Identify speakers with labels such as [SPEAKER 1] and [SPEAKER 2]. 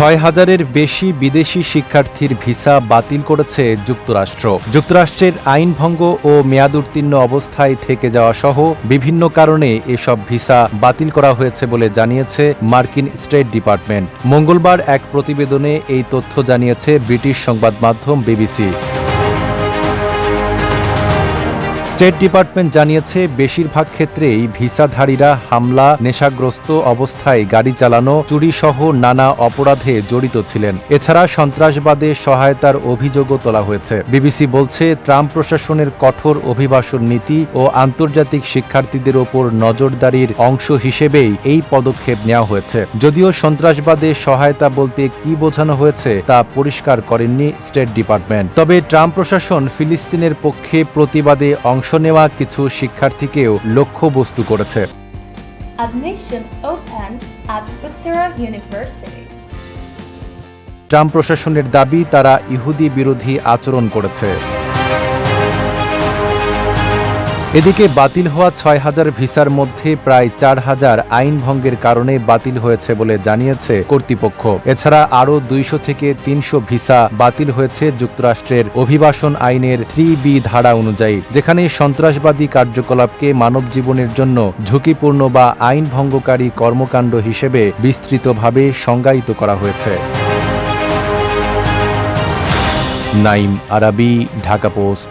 [SPEAKER 1] ছয় হাজারের বেশি বিদেশি শিক্ষার্থীর ভিসা বাতিল করেছে যুক্তরাষ্ট্র। যুক্তরাষ্ট্রের আইন ভঙ্গ ও মেয়াদ উত্তীর্ণ অবস্থায় থেকে যাওয়া সহ বিভিন্ন কারণে এসব ভিসা বাতিল করা হয়েছে বলে জানিয়েছে মার্কিন স্টেট ডিপার্টমেন্ট। মঙ্গলবার এক প্রতিবেদনে এই তথ্য জানিয়েছে ব্রিটিশ সংবাদ মাধ্যম বিবিসি। স্টেট ডিপার্টমেন্ট জানিয়েছে, বেশিরভাগ ক্ষেত্রেই ভিসাধারীরা হামলা, নেশাগ্রস্ত অবস্থায় গাড়ি চালানো চুরি সহ নানা অপরাধে জড়িত ছিলেন। এছাড়া সন্ত্রাসবাদে সহায়তার অভিযোগও তোলা হয়েছে। বিবিসি বলছে, ট্রাম্প প্রশাসনের কঠোর অভিবাসন নীতি ও আন্তর্জাতিক শিক্ষার্থীদের ওপর নজরদারির অংশ হিসেবেই এই পদক্ষেপ নেওয়া হয়েছে। যদিও সন্ত্রাসবাদে সহায়তা বলতে কি বোঝানো হয়েছে, তা পরিষ্কার করেননি স্টেট ডিপার্টমেন্ট। তবে ট্রাম্প প্রশাসন ফিলিস্তিনের পক্ষে প্রতিবাদে অংশ নেওয়া কিছু শিক্ষার্থীকেও লক্ষ্যবস্তু করেছে
[SPEAKER 2] Admission open at Uttara University.
[SPEAKER 1] Trump প্রশাসনের দাবি তারা ইহুদি বিরোধী আচরণ করেছে এদিকে বাতিল হওয়া ছয় হাজার ভিসার মধ্যে প্রায় চার হাজার আইন ভঙ্গের কারণে বাতিল হয়েছে বলে জানিয়েছে কর্তৃপক্ষ। এছাড়া আরও দুইশো থেকে তিনশো ভিসা বাতিল হয়েছে যুক্তরাষ্ট্রের অভিবাসন আইনের থ্রি বি ধারা অনুযায়ী, যেখানে সন্ত্রাসবাদী কার্যকলাপকে মানব জীবনের জন্য ঝুঁকিপূর্ণ বা আইন ভঙ্গকারী কর্মকাণ্ড হিসেবে বিস্তৃতভাবে সংজ্ঞায়িত করা হয়েছে। নাইম আরাবি, ঢাকা পোস্ট।